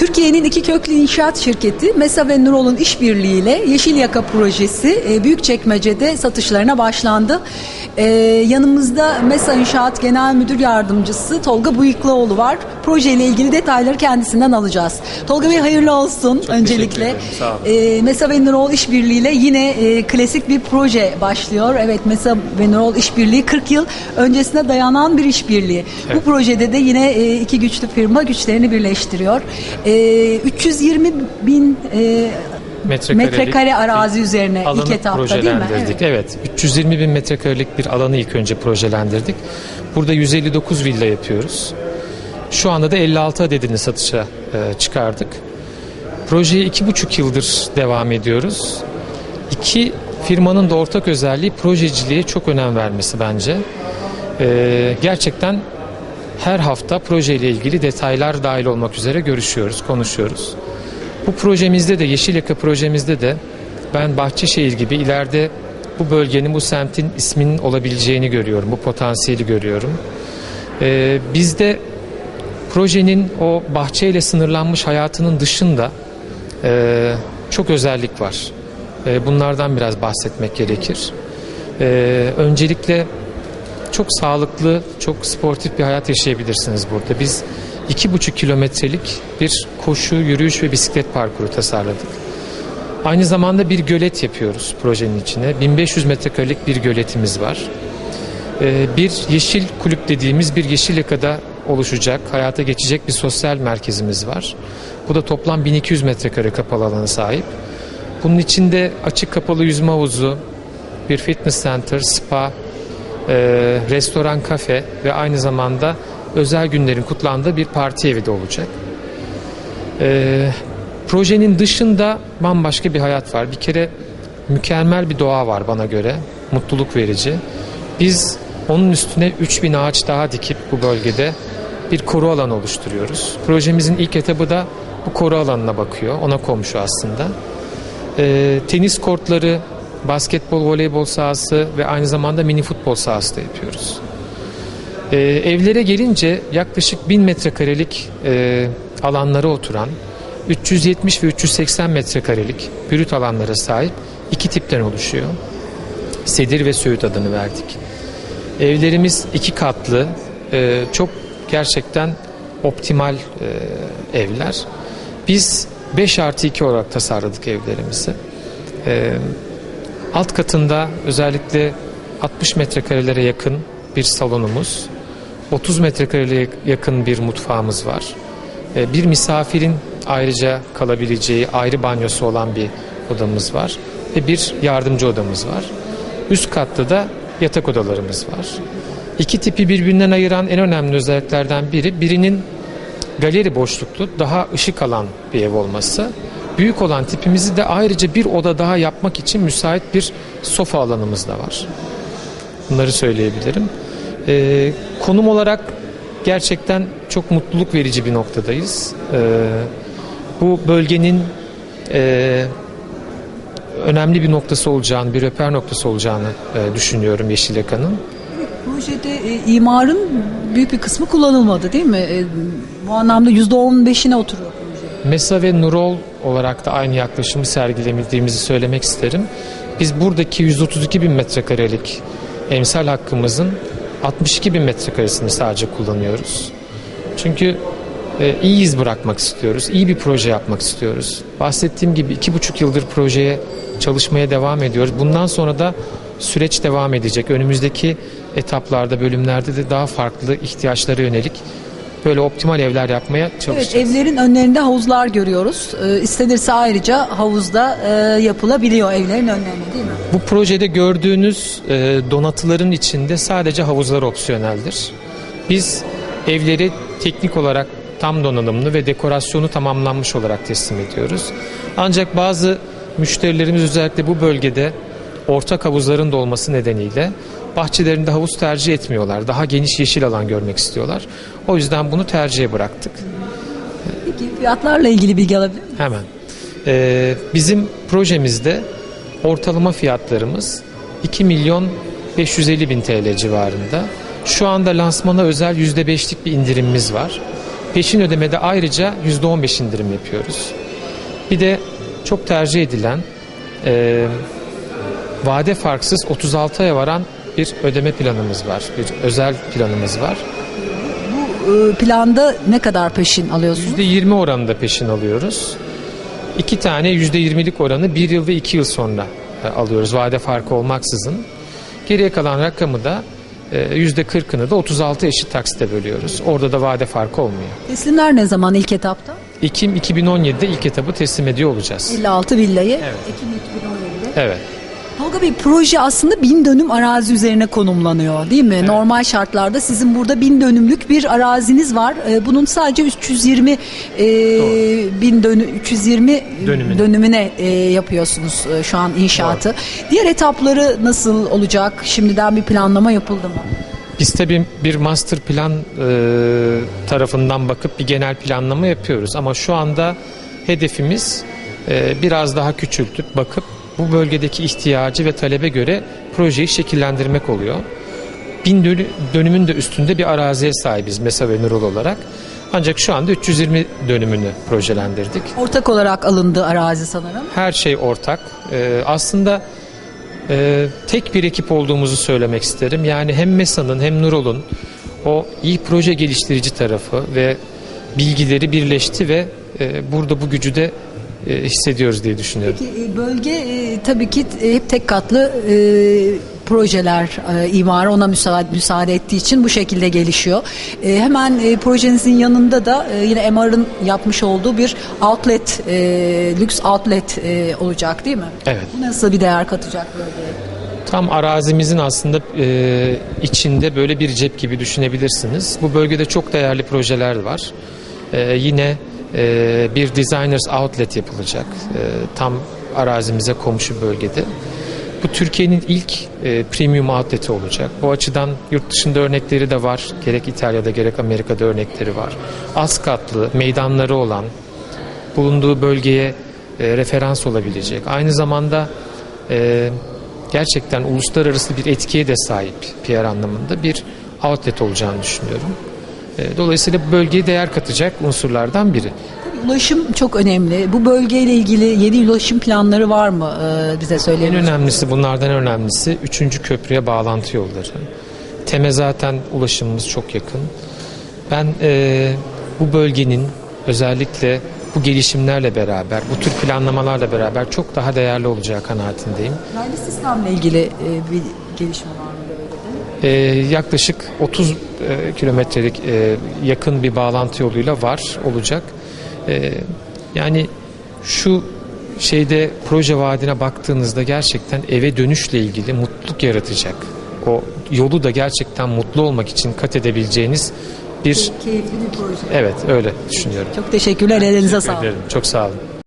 Türkiye'nin iki köklü inşaat şirketi MESA ve Nurol'un işbirliğiyle Yeşil Yaka projesi e, Büyükçekmece'de satışlarına başlandı. E, yanımızda MESA İnşaat Genel Müdür Yardımcısı Tolga Bıyıklıoğlu var. Projeyle ilgili detayları kendisinden alacağız. Tolga Bey hayırlı olsun öncelikle. ederim, sağ olun. E, MESA ve Nurol işbirliğiyle yine e, klasik bir proje başlıyor. Evet MESA ve Nurol işbirliği 40 yıl öncesine dayanan bir işbirliği. Bu Evet. projede de yine e, iki güçlü firma güçlerini birleştiriyor. E, 320 bin e, Metrekarelik metrekare arazi üzerine ilk etapta değil mi? projelendirdik. Evet. 320 bin metrekarelik bir alanı ilk önce projelendirdik. Burada 159 villa yapıyoruz. Şu anda da 56 adedini satışa e, çıkardık. Projeye iki buçuk yıldır devam ediyoruz. İki firmanın da ortak özelliği projeciliğe çok önem vermesi bence. E, gerçekten her hafta projeyle ilgili detaylar dahil olmak üzere görüşüyoruz, konuşuyoruz. Bu projemizde de Yeşil Yaka projemizde de ben Bahçeşehir gibi ileride bu bölgenin, bu semtin isminin olabileceğini görüyorum. Bu potansiyeli görüyorum. Ee, bizde projenin o bahçeyle sınırlanmış hayatının dışında e, çok özellik var. E, bunlardan biraz bahsetmek gerekir. E, öncelikle çok sağlıklı, çok sportif bir hayat yaşayabilirsiniz burada. Biz iki buçuk kilometrelik bir koşu, yürüyüş ve bisiklet parkuru tasarladık. Aynı zamanda bir gölet yapıyoruz projenin içine. 1500 metrekarelik bir göletimiz var. Ee, Bir yeşil kulüp dediğimiz bir yeşil yakada oluşacak, hayata geçecek bir sosyal merkezimiz var. Bu da toplam 1200 metrekare kapalı alana sahip. Bunun içinde açık kapalı yüzme havuzu, bir fitness center, spa, e, restoran, kafe ve aynı zamanda özel günlerin kutlandığı bir parti evi de olacak. E, projenin dışında bambaşka bir hayat var. Bir kere mükemmel bir doğa var bana göre. Mutluluk verici. Biz onun üstüne 3000 ağaç daha dikip bu bölgede bir koru alanı oluşturuyoruz. Projemizin ilk etabı da bu koru alanına bakıyor. Ona komşu aslında. E, tenis kortları, basketbol, voleybol sahası ve aynı zamanda mini futbol sahası da yapıyoruz. E, evlere gelince yaklaşık 1000 metrekarelik e, alanlara oturan 370 ve 380 metrekarelik brüt alanlara sahip iki tipten oluşuyor. Sedir ve Söğüt adını verdik. Evlerimiz iki katlı, e, çok gerçekten optimal e, evler. Biz 5 artı 2 olarak tasarladık evlerimizi. E, alt katında özellikle 60 metrekarelere yakın bir salonumuz, 30 metrekarelere yakın bir mutfağımız var. E, bir misafirin ayrıca kalabileceği ayrı banyosu olan bir odamız var ve bir yardımcı odamız var. Üst katta da yatak odalarımız var. İki tipi birbirinden ayıran en önemli özelliklerden biri birinin galeri boşluklu daha ışık alan bir ev olması. Büyük olan tipimizi de ayrıca bir oda daha yapmak için müsait bir sofa alanımız da var. Bunları söyleyebilirim. Ee, konum olarak gerçekten çok mutluluk verici bir noktadayız. Ee, bu bölgenin e, önemli bir noktası olacağını, bir röper noktası olacağını e, düşünüyorum Yeşilyaka'nın. Projede e, imarın büyük bir kısmı kullanılmadı değil mi? E, bu anlamda %15'ine oturuyor. MESA ve Nurol olarak da aynı yaklaşımı sergilemediğimizi söylemek isterim. Biz buradaki 132 bin metrekarelik emsal hakkımızın 62 bin metrekaresini sadece kullanıyoruz. Çünkü e, iyi iz bırakmak istiyoruz, iyi bir proje yapmak istiyoruz. Bahsettiğim gibi iki buçuk yıldır projeye çalışmaya devam ediyoruz. Bundan sonra da süreç devam edecek. Önümüzdeki etaplarda, bölümlerde de daha farklı ihtiyaçlara yönelik böyle optimal evler yapmaya Evet, çalışacağız. evlerin önlerinde havuzlar görüyoruz. E, istenirse ayrıca havuzda e, yapılabiliyor evlerin önlerine değil mi? Bu projede gördüğünüz e, donatıların içinde sadece havuzlar opsiyoneldir. Biz evleri teknik olarak tam donanımlı ve dekorasyonu tamamlanmış olarak teslim ediyoruz. Ancak bazı müşterilerimiz özellikle bu bölgede ortak havuzların da olması nedeniyle bahçelerinde havuz tercih etmiyorlar. Daha geniş yeşil alan görmek istiyorlar. O yüzden bunu tercihe bıraktık. Peki fiyatlarla ilgili bilgi alabilir miyim? Hemen. Ee, bizim projemizde ortalama fiyatlarımız 2 milyon 550 bin TL civarında. Şu anda lansmana özel %5'lik bir indirimimiz var. Peşin ödemede ayrıca %15 indirim yapıyoruz. Bir de çok tercih edilen e, vade farksız 36 aya varan bir ödeme planımız var. Bir özel planımız var. Bu e, planda ne kadar peşin alıyorsunuz? %20 oranında peşin alıyoruz. İki tane %20'lik oranı bir yıl ve iki yıl sonra e, alıyoruz vade farkı olmaksızın. Geriye kalan rakamı da e, %40'ını da 36 eşit taksite bölüyoruz. Orada da vade farkı olmuyor. Teslimler ne zaman ilk etapta? Ekim 2017'de ilk etabı teslim ediyor olacağız. 56 villayı Evet. Ekim 2017'de. Evet. Tolga Bey proje aslında bin dönüm arazi üzerine konumlanıyor değil mi? Normal şartlarda sizin burada bin dönümlük bir araziniz var. Ee, bunun sadece 320 e, bin dönü 320 Dönümüne. dönümüne e, yapıyorsunuz e, şu an inşaatı. Diğer etapları nasıl olacak? Şimdiden bir planlama yapıldı mı? Biz tabii bir master plan e, tarafından bakıp bir genel planlama yapıyoruz. Ama şu anda hedefimiz e, biraz daha küçültüp bakıp bu bölgedeki ihtiyacı ve talebe göre projeyi şekillendirmek oluyor. Bin dönü- dönümün de üstünde bir araziye sahibiz Mesa ve Nurul olarak. Ancak şu anda 320 dönümünü projelendirdik. Ortak olarak alındı arazi sanırım. Her şey ortak. Ee, aslında e, tek bir ekip olduğumuzu söylemek isterim. Yani hem MESA'nın hem Nurol'un o iyi proje geliştirici tarafı ve bilgileri birleşti ve e, burada bu gücü de e, hissediyoruz diye düşünüyorum. Peki e, bölge e, tabii ki e, hep tek katlı e, projeler e, imarı ona müsaade, müsaade ettiği için bu şekilde gelişiyor. E, hemen e, projenizin yanında da e, yine MR'ın yapmış olduğu bir outlet, e, lüks outlet e, olacak değil mi? Evet. Bu nasıl bir değer katacak bölgeye? Tam arazimizin aslında e, içinde böyle bir cep gibi düşünebilirsiniz. Bu bölgede çok değerli projeler var. E, yine e, bir designers outlet yapılacak. E, tam arazimize komşu bölgede. Bu Türkiye'nin ilk e, premium outleti olacak. Bu açıdan yurt dışında örnekleri de var. Gerek İtalya'da gerek Amerika'da örnekleri var. Az katlı, meydanları olan, bulunduğu bölgeye e, referans olabilecek. Aynı zamanda e, gerçekten uluslararası bir etkiye de sahip PR anlamında bir outlet olacağını düşünüyorum. E, dolayısıyla bölgeye değer katacak unsurlardan biri. Ulaşım çok önemli. Bu bölgeyle ilgili yeni ulaşım planları var mı e, bize En söyleyin. önemlisi bunlardan önemlisi 3. köprüye bağlantı yolları. Teme zaten ulaşımımız çok yakın. Ben e, bu bölgenin özellikle bu gelişimlerle beraber, bu tür planlamalarla beraber çok daha değerli olacağı kanaatindeyim. Raylı sistemle ilgili e, bir gelişme var Ee, yaklaşık 30 e, kilometrelik e, yakın bir bağlantı yoluyla var olacak. Ee, yani şu şeyde proje vaadine baktığınızda gerçekten eve dönüşle ilgili mutluluk yaratacak. O yolu da gerçekten mutlu olmak için kat edebileceğiniz bir Keyifli bir proje. evet öyle düşünüyorum. Çok teşekkürler. Elinize sağlık. Ederim. Çok sağ olun.